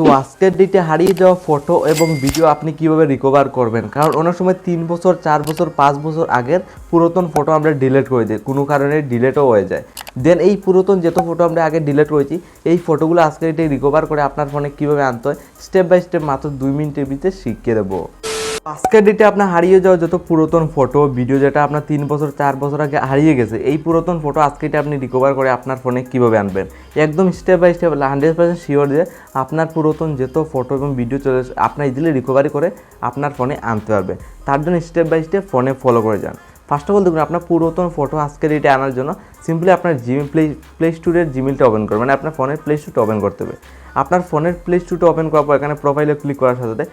So আজকের ডেটে হারিয়ে যাওয়া ফটো এবং ভিডিও আপনি কীভাবে রিকভার করবেন? কারণ অনেক সময় তিন বছর, চার বছর, পাঁচ বছর আগের পুরাতন ফটো আমরা ডিলেট করে দিই। কোনো কারণে ডিলেটও হয়ে যায়। দেন এই পুরাতন যত ফটো আমরা আগে ডিলেট করেছি, এই ফটোগুলো আজকের ডেটে রিকভার করে আপনার ফোনে কীভাবে আনতে হয় স্টেপ বাই স্টেপ মাত্র দুই মিনিটের ভিতরে শিখিয়ে দেবো। আজকের ডেটে আপনার হারিয়ে যাওয়া যত পুরাতন ফটো ভিডিও যেটা আপনার তিন বছর, চার বছর আগে হারিয়ে গেছে, এই পুরাতন ফটো আজকে আপনি রিকভার করে আপনার ফোনে কীভাবে আনবেন? একদম step by step hundred percent sure যে আপনার পুরাতন যত ফটো এবং ভিডিও চলে আপনার ইজিলি রিকভারি করে আপনার ফোনে আনতে পারবে। তার জন্য স্টেপ বাই স্টেপ ফোনে ফলো করে যান। ফার্স্ট অফ অল দেখুন, আপনার পুরাতন ফটো আজকের ডেটে আনার জন্য সিম্পলি আপনার জিমেল প্লে প্লে স্টোরের জিমেলটা ওপেন করবেন। মানে আপনার ফোনের প্লে স্টোরটা ওপেন করতে হবে। আপনার ফোনের প্লে স্টোরটা ওপেন করার পর এখানে প্রোফাইলে ক্লিক করার সাথে সাথে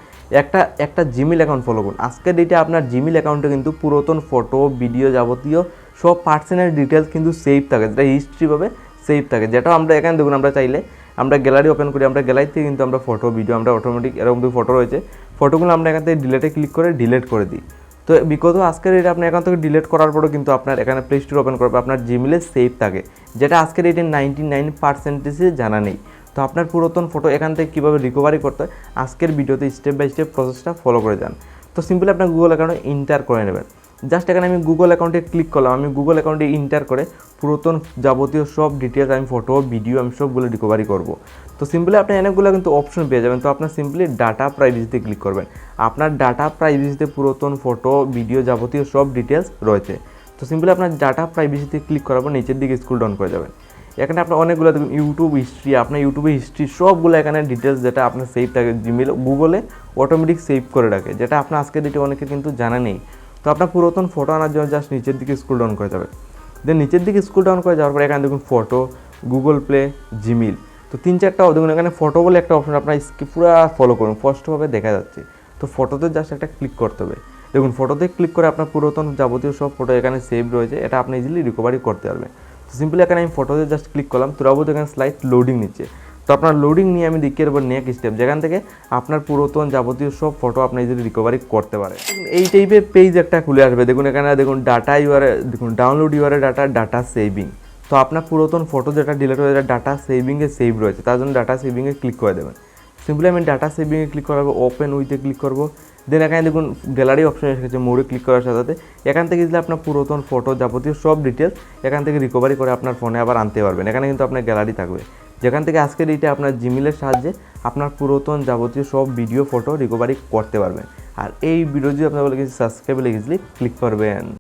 একটা একটা জিমেল অ্যাকাউন্ট ফলো করুন। আজকের ডেটে আপনার জিমেল অ্যাকাউন্টে কিন্তু পুরাতন ফটো ভিডিও যাবতীয় সব পার্সোনাল ডিটেলস কিন্তু সেভ থাকে। যেটা হিস্ট্রিভাবে সেভ থাকে। যেটা আমরা এখানে দেখুন, আমরা চাইলে আমরা গ্যালারি ওপেন করি, আমরা গ্যালারিতে কিন্তু আমরা ফটো ভিডিও আমরা অটোমেটিক এরকম দুই ফটো রয়েছে। ফটোগুলো আমরা এখান থেকে ডিলেটে ক্লিক করে ডিলেট করে দিই। তো বিগত আজকের এটা আপনি এখান থেকে ডিলিট করার পরেও কিন্তু আপনার এখানে প্লে স্টোর ওপেন করবে, আপনার জিমেলে সেফ থাকে। যেটা আজকের এটি নাইনটি নাইন পার্সেন্টেজে জানা নেই। তো আপনার পুরাতন ফটো এখান থেকে কীভাবে রিকভারি করতে হয়, আজকের ভিডিওতে স্টেপ বাই স্টেপ প্রসেসটা ফলো করে যান। তো সিম্পলি আপনার গুগল অ্যাকাউন্টে ইন্টার করে নেবেন। জাস্ট এখানে আমি গুগল অ্যাকাউন্টে ক্লিক করলাম। আমি গুগল অ্যাকাউন্টে ইন্টার করে পুরাতন যাবতীয় সব ডিটেলস আমি ফটো ভিডিও আমি সবগুলো রিকভারি করব। তো সিম্পলি আপনি অনেকগুলো কিন্তু অপশন পেয়ে যাবেন। তো আপনার সিম্পলি ডাটা প্রাইভেসিতে ক্লিক করবেন। আপনার ডাটা প্রাইভেসিতে পুরাতন ফটো ভিডিও যাবতীয় সব ডিটেলস রয়েছে। তো সিম্পলি আপনার ডাটা প্রাইভেসিতে ক্লিক করার পর নিচের দিকে স্কুল ডাউন করে যাবেন। এখানে আপনার অনেকগুলো দেখুন ইউটিউব হিস্ট্রি আপনার ইউটিউবে হিস্ট্রি সবগুলো এখানে ডিটেলস যেটা আপনার সেভ থাকে জিমেল গুগলে অটোমেটিক সেভ করে রাখে, যেটা আপনার আজকের ডেটে অনেকে কিন্তু জানা নেই। তো আপনার পুরাতন ফটো আনার জন্য জাস্ট নিচের দিকে স্কুল ডাউন করে যাবে দেন নিচের দিকে স্কুল ডাউন করে যাওয়ার পর এখানে দেখুন ফটো গুগল প্লে জিমেল তো তিন চারটা দেখুন এখানে ফটো বলে একটা অপশন আপনার পুরো ফলো করুন, স্পষ্টভাবে দেখা যাচ্ছে। তো ফটোতে জাস্ট একটা ক্লিক করতে হবে। দেখুন ফটোতে ক্লিক করে আপনার পুরাতন যাবতীয় সব ফটো এখানে সেভ রয়েছে, এটা আপনি ইজিলি রিকভারি করতে পারবেন। তো সিম্পলি এখানে আমি ফটোতে জাস্ট ক্লিক করলাম তোরাবো এখানে স্লাইড লোডিং নিচ্ছে। তো আপনার লোডিং নিয়ে আমি দেখিয়ে দেবো নেক্সট স্টেপ যেখান থেকে আপনার পুরাতন যাবতীয় সব ফটো আপনি যদি রিকভারি করতে পারে এই টাইপের পেজ একটা খুলে আসবে। দেখুন এখানে, দেখুন ডাটা ইউআরে দেখুন ডাউনলোড ইউআরে ডাটা ডাটা সেভিং তো আপনার পুরাতন ফটো যেটা ডিলিট হয়ে যায় ডাটা সেভিংয়ে সেভ রয়েছে। তার জন্য ডাটা সেভিংয়ে ক্লিক করে দেবেন। সিম্পলি আমি ডাটা সেভিংয়ে ক্লিক করাবো ওপেন উইথে ক্লিক করব। দেন এখানে দেখুন গ্যালারি অপশন এসেছে মোড়ে ক্লিক করার সাথে সাথে। এখান থেকে যদি আপনার পুরাতন ফটো যাবতীয় সব ডিটেলস এখান থেকে রিকভারি করে আপনার ফোনে আবার আনতে পারবেন। এখানে কিন্তু আপনার গ্যালারি থাকবে। যেখান থেকে আজকের এইটা আপনার জিমেলের সাহায্যে আপনার পুরাতন যাবতীয় সব ভিডিও ফটো রিকভারি করতে পারবেন। আর এই ভিডিও যদি আপনার বলে কিছু সাবস্ক্রাইব লিখেছিলি ক্লিক করবেন।